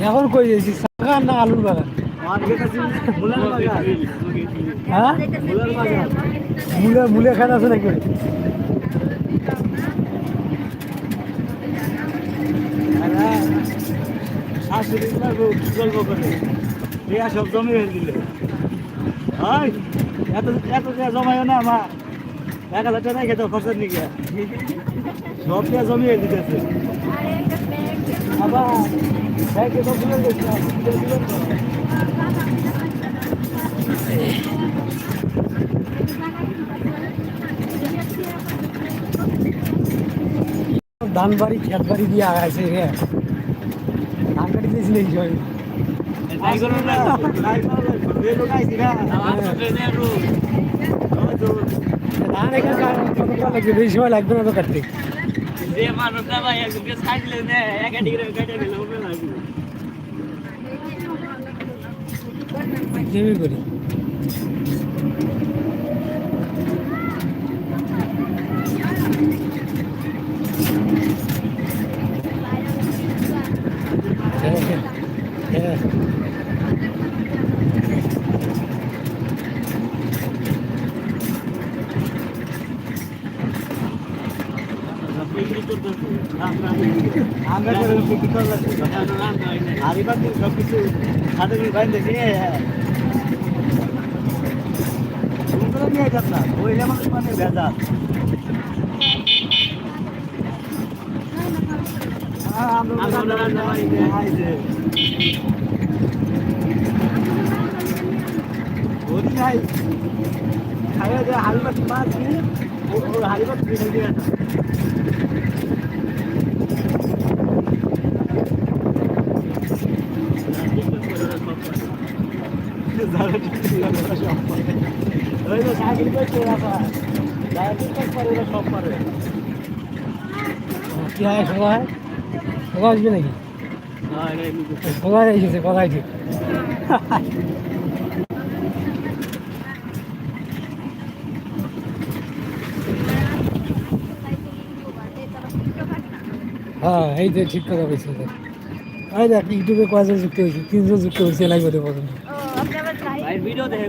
এখন কই যাইছি বাগান না আলুর বাগান? হ্যাঁ? খান আছে নাকি? সব জমি হয়ে এত জমাইও না আমার। এক হাজার টাকা খেতে খরচের নিকে সব টাকা জমি হয়ে দিতেছে। আবার ব্যাংকে তো ভুলে গেছি। ধান বাড়ি খেত বাড়ি দিয়ে আগাইছে রে। ধান কাটি দিয়েছিল এই সময় ধান এখানে কতটা লাগবে বেশি সময় লাগবে না তো কাটতে যে ভাই একজনকে ছাড়লে না এক ডিগ্রি কেটে দিলে হবে লাগবে জমি করি। আমরা করে বিক্রি করলাম আরিবার সব কিছু হাতে বাইরে নিয়ে সুন্দর নিয়ে যাস না ওই যেমন মানে ভেজা হারিবার মাছ হারিবার কি হয় সবাই সবাই আসবে নাকি? হ্যাঁ এটা এমনি করছে। সবাই এসেছে কথা আছে হ্যাঁ এই যে ঠিক কথা বলছি এই দেখ ইউটিউবে কয়জন যুক্ত হয়েছে তিনজন যুক্ত হয়েছে লাগবে পর্যন্ত ভাই ভিডিও দেখে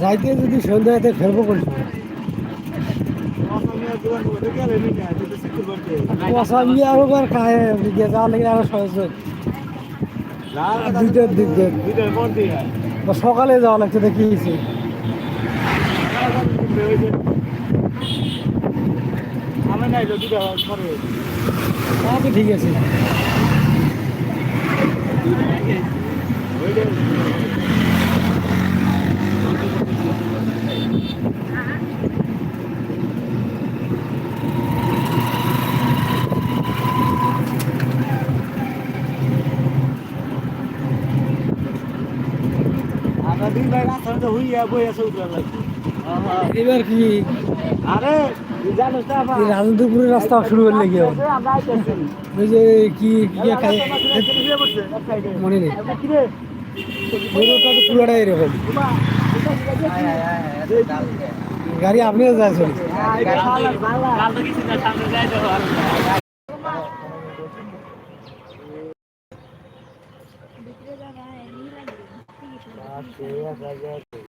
যাইতে যদি সন্ধ্যাতে ফেরবো পয়সা নিয়ে আরও বার খায় যাওয়ার আরও সহজ হয়। দুইটার দিক দিয়ে। সকালে যাওয়া লাগছে দেখিয়েছি ঠিক আছে। এবার কি? আরে রাজেন্দ্রপুরের রাস্তা শুরু করলে আমরা ওই কি কি মনে নেই। গাড়ি আপনিও যায় Sữa rửa.